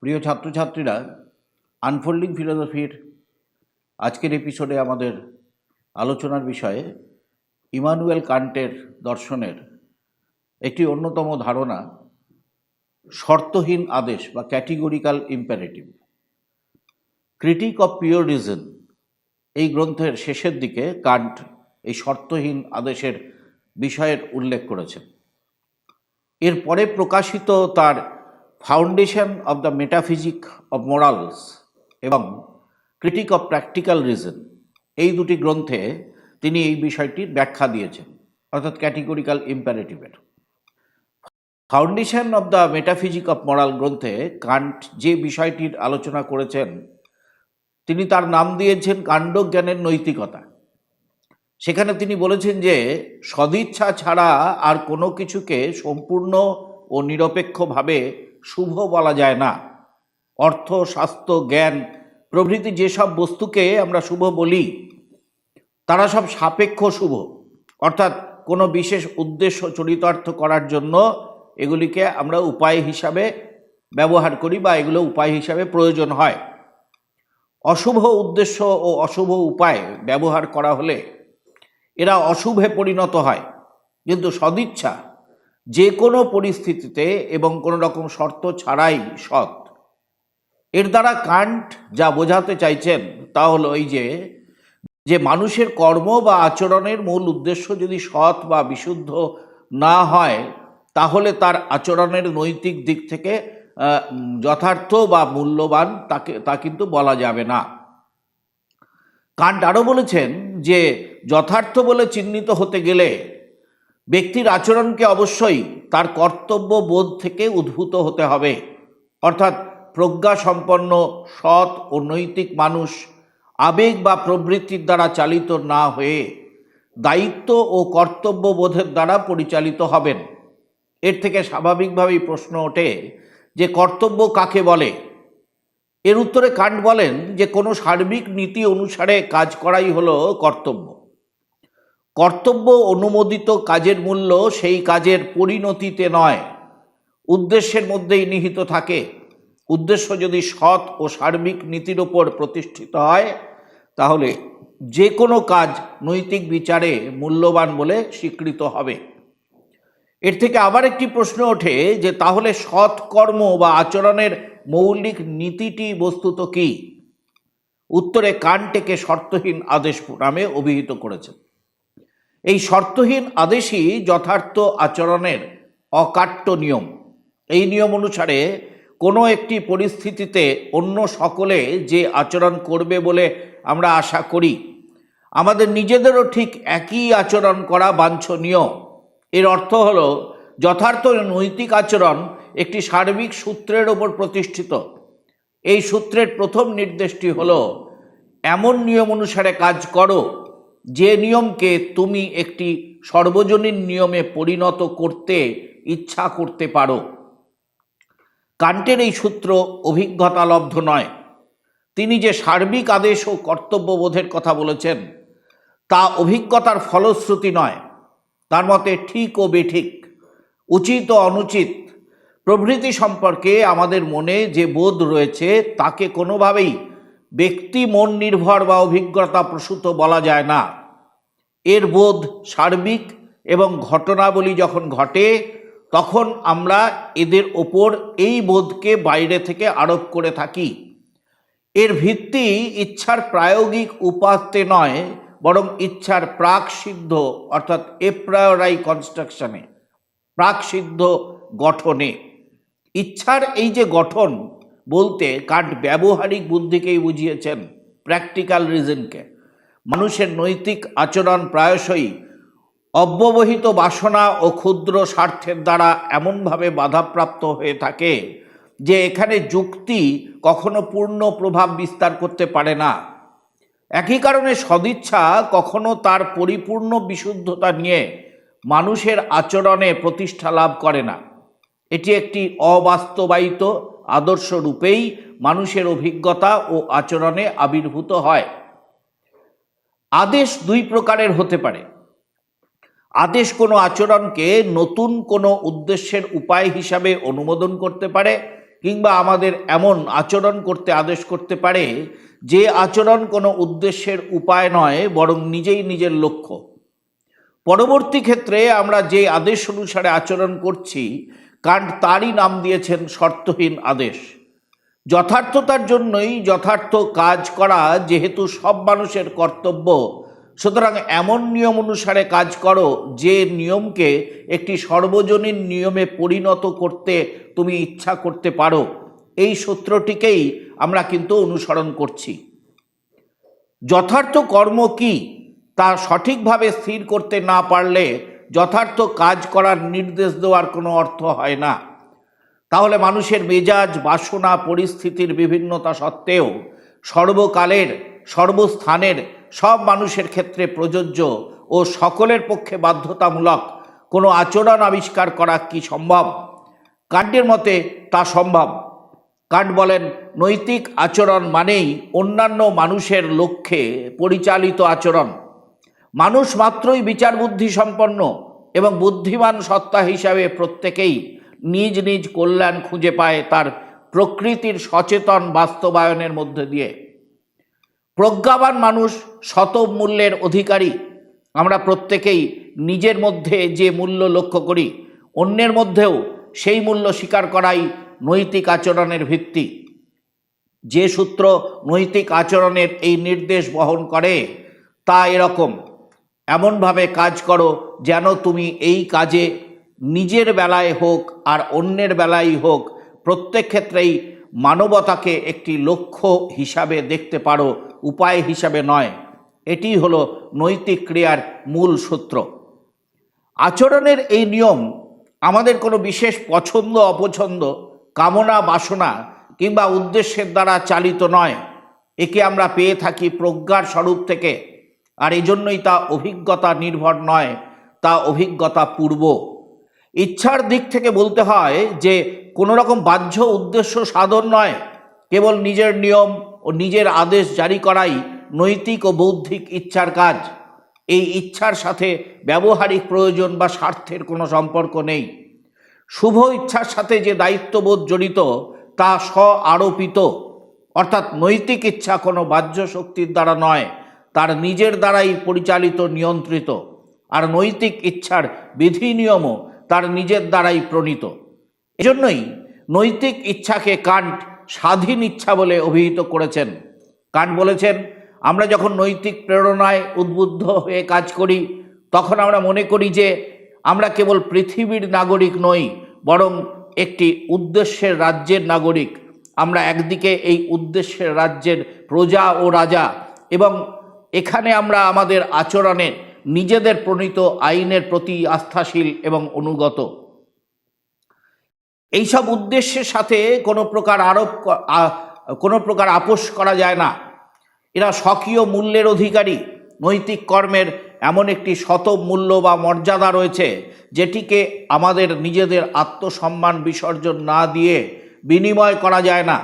প্রিয় ছাত্রছাত্রীরা আনফোল্ডিং ফিলোসফির আজকের এপিসোডে আমাদের আলোচনার বিষয়ে ইমানুয়েল কান্টের দর্শনের একটি অন্যতম ধারণা, শর্তহীন আদেশ বা categorical imperative critique of pure reason এই গ্রন্থের শেষের দিকে কান্ট এই শর্তহীন আদেশের বিষয়ের উল্লেখ করেছেন। এরপরে প্রকাশিত তার foundation of the metaphysic of morals এবং ক্রিটিক অফ প্র্যাকটিক্যাল রিজন এই দুটি গ্রন্থে তিনি এই বিষয়টির ব্যাখ্যা দিয়েছেন, অর্থাৎ categorical ইম্পারেটিভের foundation of the metaphysic of moral গ্রন্থে কান্ট যে বিষয়টির আলোচনা করেছেন, তিনি তার নাম দিয়েছেন কাণ্ডজ্ঞানের নৈতিকতা। সেখানে তিনি বলেছেন যে, সদিচ্ছা ছাড়া আর কোনো কিছুকে সম্পূর্ণ ও নিরপেক্ষভাবে শুভ বলা যায় না। অর্থ, স্বাস্থ্য, জ্ঞান, প্রভৃতি যেসব বস্তুকে আমরা শুভ বলি, তারা সব সাপেক্ষ শুভ। অর্থাৎ কোনো বিশেষ উদ্দেশ্য চরিতার্থ করার জন্য এগুলিকে আমরা উপায় হিসাবে ব্যবহার করি বা এগুলো উপায় হিসাবে প্রয়োজন হয়। অশুভ উদ্দেশ্য ও অশুভ উপায় ব্যবহার করা হলে এরা অশুভে পরিণত হয়। কিন্তু সদিচ্ছা, যে কোনো পরিস্থিতিতে এবং কোনো রকম শর্ত ছাড়াই সৎ। এর দ্বারা কান্ট যা বোঝাতে চাইছেন তা হলো এই যে যে মানুষের কর্ম বা আচরণের মূল উদ্দেশ্য যদি সৎ বা বিশুদ্ধ না হয়, তাহলে তার আচরণের নৈতিক দিক থেকে যথার্থ বা মূল্যবান তাকে, তা কিন্তু বলা যাবে না। কান্ট আরও বলেছেন যে যথার্থ বলে চিহ্নিত হতে গেলে ব্যক্তির আচরণকে অবশ্যই তার কর্তব্য বোধ থেকে উদ্ভূত হতে হবে। অর্থাৎ প্রজ্ঞা সম্পন্ন, সৎ ও নৈতিক মানুষ আবেগ বা প্রবৃত্তির দ্বারা চালিত না হয়ে দায়িত্ব ও কর্তব্য বোধের দ্বারা পরিচালিত হবেন। এর থেকে স্বাভাবিকভাবেই প্রশ্ন ওঠে যে কর্তব্য কাকে বলে? এর উত্তরে কান্ট বলেন যে কোনো সার্বিক নীতি অনুসারে কাজ করাই হলো কর্তব্য। কর্তব্য অনুমোদিত কাজের মূল্য সেই কাজের পরিণতিতে নয়। উদ্দেশ্যের মধ্যেই নিহিত থাকে। উদ্দেশ্য যদি সৎ ও সার্বিক নীতির ওপর প্রতিষ্ঠিত হয়, তাহলে যে কোনো কাজ নৈতিক বিচারে মূল্যবান বলে স্বীকৃত হবে। এর থেকে আবার একটি প্রশ্ন ওঠে যে, তাহলে সৎ কর্ম বা আচরণের মৌলিক নীতিটি বস্তুত কি? উত্তরে কান্টেকে শর্তহীন আদেশ নামে অভিহিত করেছেন। এই শর্তহীন আদেশই যথার্থ আচরণের অকাট্য নিয়ম। এই নিয়ম অনুসারে কোনো একটি পরিস্থিতিতে অন্য সকলে যে আচরণ করবে বলে আমরা আশা করি, আমাদের নিজেদেরও ঠিক একই আচরণ করা বাঞ্ছনীয়। এর অর্থ হল, যথার্থ নৈতিক আচরণ একটি সার্বিক সূত্রের ওপর প্রতিষ্ঠিত। এই সূত্রের প্রথম নির্দেশটি হল, এমন নিয়ম অনুসারে কাজ করো যে নিয়মকে তুমি একটি সর্বজনীন নিয়মে পরিণত করতে ইচ্ছা করতে পারো। কান্টের এই সূত্র অভিজ্ঞতালব্ধ নয়। তিনি যে সার্বিক আদেশ ও কর্তব্যবোধের কথা বলেছেন, তা অভিজ্ঞতার ফলশ্রুতি নয়। তার মতে ঠিক ও বেঠিক, উচিত ও অনুচিত প্রভৃতি সম্পর্কে আমাদের মনে যে বোধ রয়েছে, তাকে কোনোভাবেই ব্যক্তি মন নির্ভর বা অভিজ্ঞতা প্রসূত বলা যায় না। এর বোধ সার্বিক এবং ঘটনাবলী যখন ঘটে, তখন আমরা এদের ওপর এই বোধকে বাইরে থেকে আরোপ করে থাকি। এর ভিত্তি ইচ্ছার প্রায়োগিক উপাত্তে নয়, বরং ইচ্ছার প্রাক সিদ্ধ, অর্থাৎ এপ্রায়োরাই কনস্ট্রাকশনে প্রাক সিদ্ধ গঠনে। ইচ্ছার এই যে গঠন বলতে কান্ট ব্যবহারিক বুদ্ধিকেই বুঝিয়েছেন প্র্যাকটিক্যাল রিজনকে। মানুষের নৈতিক আচরণ প্রায়শই অব্যবহিত বাসনা ও ক্ষুদ্র স্বার্থের দ্বারা এমনভাবে বাধাপ্রাপ্ত হয়ে থাকে যে এখানে যুক্তি কখনো পূর্ণ প্রভাব বিস্তার করতে পারে না। একই কারণে সদিচ্ছা কখনো তার পরিপূর্ণ বিশুদ্ধতা নিয়ে মানুষের আচরণে প্রতিষ্ঠা লাভ করে না। এটি একটি অবাস্তবায়িত আদর্শ রূপেই মানুষের অভিজ্ঞতা ও আচরণে আবির্ভূত হয়। আদেশ দুই প্রকারের হতে পারে। আদেশ কোনো আচরণকে নতুন কোনো উদ্দেশ্যের উপায় হিসাবে অনুমোদন করতে পারে, কিংবা আমাদের এমন আচরণ করতে আদেশ করতে পারে যে আচরণ কোনো উদ্দেশ্যের উপায় নয়, বরং নিজেই নিজের লক্ষ্য। পরবর্তী ক্ষেত্রে আমরা যে আদেশ অনুসারে আচরণ করছি কান্ট তারই নাম দিয়েছেন শর্তহীন আদেশ। যথার্থতার জন্যই যথার্থ কাজ করা যেহেতু সব মানুষের কর্তব্য, সুতরাং এমন নিয়ম অনুসারে কাজ করো যে নিয়মকে একটি সর্বজনীন নিয়মে পরিণত করতে তুমি ইচ্ছা করতে পারো। এই সূত্রটিকেই আমরা কিন্তু অনুসরণ করছি। যথার্থ কর্ম কি? তা সঠিকভাবে স্থির করতে না পারলে যথার্থ কাজ করার নির্দেশ দেওয়ার কোনো অর্থ হয় না। তাহলে মানুষের মেজাজ, বাসনা, পরিস্থিতির বিভিন্নতা সত্ত্বেও সর্বকালের, সর্বস্থানের, সব মানুষের ক্ষেত্রে প্রযোজ্য ও সকলের পক্ষে বাধ্যতামূলক কোনো আচরণ আবিষ্কার করা কি সম্ভব? কাণ্ডের মতে তা সম্ভব। কান্ট বলেন, নৈতিক আচরণ মানেই অন্যান্য মানুষের লক্ষ্যে পরিচালিত আচরণ। মানুষ মাত্রই বিচার বুদ্ধি সম্পন্ন এবং বুদ্ধিমান সত্তা হিসাবে প্রত্যেকেই নিজ নিজ কল্যাণ খুঁজে পায় তার প্রকৃতির সচেতন বাস্তবায়নের মধ্যে দিয়ে। প্রজ্ঞাবান মানুষ শত মূল্যের অধিকারী। আমরা প্রত্যেকেই নিজের মধ্যে যে মূল্য লক্ষ্য করি, অন্যের মধ্যেও সেই মূল্য স্বীকার করাই নৈতিক আচরণের ভিত্তি। যে সূত্র নৈতিক আচরণের এই নির্দেশ বহন করে, তা এরকম। এমনভাবে কাজ করো যেন তুমি এই কাজে নিজের বেলায় হোক আর অন্যের বেলায় হোক। প্রত্যেক ক্ষেত্রেই মানবতাকে একটি লক্ষ্য হিসাবে দেখতে পারো, উপায় হিসাবে নয়। এটি হলো নৈতিক ক্রিয়ার মূল সূত্র। আচরণের এই নিয়ম আমাদের কোনো বিশেষ পছন্দ, অপছন্দ, কামনা, বাসনা কিংবা উদ্দেশ্যের দ্বারা চালিত নয়। একে আমরা পেয়ে থাকি প্রজ্ঞার স্বরূপ থেকে। আর এই জন্যই তা অভিজ্ঞতা নির্ভর নয়, তা অভিজ্ঞতা পূর্ব। ইচ্ছার দিক থেকে বলতে হয় যে কোনো রকম বাহ্য উদ্দেশ্য সাধন নয়, কেবল নিজের নিয়ম ও নিজের আদেশ জারি করাই নৈতিক ও বৌদ্ধিক ইচ্ছার কাজ। এই ইচ্ছার সাথে ব্যবহারিক প্রয়োজন বা স্বার্থের কোনো সম্পর্ক নেই। শুভ ইচ্ছার সাথে যে দায়িত্ববোধ জড়িত, তা স্ব আরোপিত অর্থাৎ নৈতিক ইচ্ছা কোনো বাহ্য শক্তির দ্বারা নয় তার নিজের দ্বারাই পরিচালিত, নিয়ন্ত্রিত আর নৈতিক ইচ্ছার বিধি নিয়মও তার নিজের দ্বারাই প্রণীত। এজন্যই নৈতিক ইচ্ছাকে কান্ট স্বাধীন ইচ্ছা বলে অভিহিত করেছেন। কান্ট বলেছেন, আমরা যখন নৈতিক প্রেরণায় উদ্বুদ্ধ হয়ে কাজ করি, তখন আমরা মনে করি যে আমরা কেবল পৃথিবীর নাগরিক নই, বরং একটি উদ্দেশ্যের রাজ্যের নাগরিক। আমরা একদিকে এই উদ্দেশ্যের রাজ্যের প্রজা ও রাজা এবং এখানে আমরা আমাদের আচরণে নিজেদের প্রণীত আইনের প্রতি আস্থাশীল এবং অনুগত। এইসব উদ্দেশ্যের সাথে কোনো প্রকার আরোপ কোনো প্রকার আপোষ করা যায় না। এরা স্বকীয় মূল্যের অধিকারী। নৈতিক কর্মের এমন একটি শত মূল্য বা মর্যাদা রয়েছে, যেটিকে আমাদের নিজেদের আত্মসম্মান বিসর্জন না দিয়ে বিনিময় করা যায় না।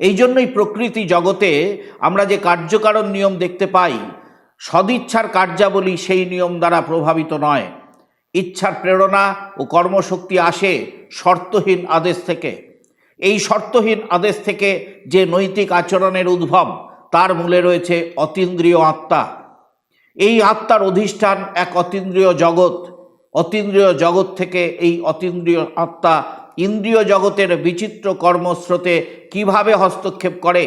এই জন্যই প্রকৃতি জগতে আমরা যে কার্যকারণ নিয়ম দেখতে পাই, সদিচ্ছার কার্যাবলী সেই নিয়ম দ্বারা প্রভাবিত নয়। ইচ্ছার প্রেরণা ও কর্মশক্তি আসে শর্তহীন আদেশ থেকে। এই শর্তহীন আদেশ থেকে যে নৈতিক আচরণের উদ্ভব, তার মূলে রয়েছে অতীন্দ্রিয় আত্মা। এই আত্মার অধিষ্ঠান এক অতীন্দ্রিয় জগৎ। অতীন্দ্রিয় জগৎ থেকে এই অতীন্দ্রিয় আত্মা ইন্দ্রিয় জগতের বিচিত্র কর্মস্রোতে কীভাবে হস্তক্ষেপ করে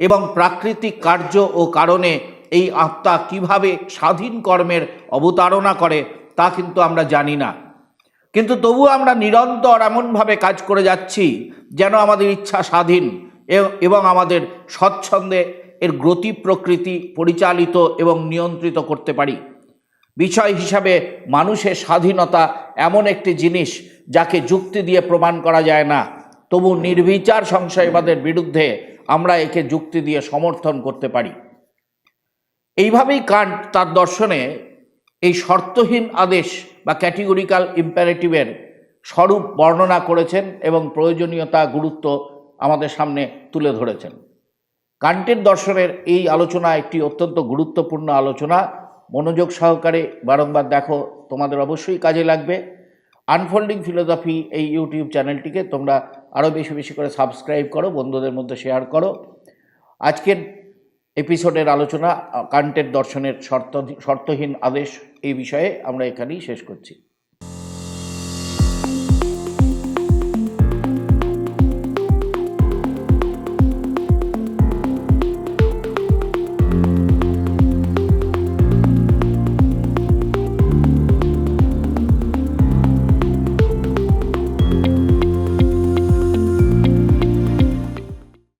এবং প্রাকৃতিক কার্য ও কারণে এই আত্মা কীভাবে স্বাধীন কর্মের অবতারণা করে, তা কিন্তু আমরা জানি না। কিন্তু তবু আমরা নিরন্তর এমনভাবে কাজ করে যাচ্ছি যেন আমাদের ইচ্ছা স্বাধীন এবং আমাদের স্বচ্ছন্দে এর গতি প্রকৃতি পরিচালিত এবং নিয়ন্ত্রিত করতে পারি। বিষয় হিসাবে মানুষের স্বাধীনতা এমন একটি জিনিস যাকে যুক্তি দিয়ে প্রমাণ করা যায় না। তবু নির্বিচার সংশয়বাদের বিরুদ্ধে আমরা একে যুক্তি দিয়ে সমর্থন করতে পারি। এইভাবেই কান্ট তার দর্শনে এই শর্তহীন আদেশ বা ক্যাটেগরিক্যাল ইম্পারেটিভের স্বরূপ বর্ণনা করেছেন এবং প্রয়োজনীয়তা গুরুত্ব আমাদের সামনে তুলে ধরেছেন। কান্টের দর্শনের এই আলোচনা একটি অত্যন্ত গুরুত্বপূর্ণ আলোচনা। মনোযোগ সহকারে বারংবার দেখো, তোমাদের অবশ্যই কাজে লাগবে। আনফোল্ডিং ফিলোসফি এই ইউটিউব চ্যানেলটিকে তোমরা আরও বেশি বেশি করে সাবস্ক্রাইব করো, বন্ধুদের মধ্যে শেয়ার করো। আজকের এপিসোডের আলোচনা কান্টের দর্শনের শর্ত শর্তহীন আদেশ এই বিষয়ে আমরা এখানেই শেষ করছি।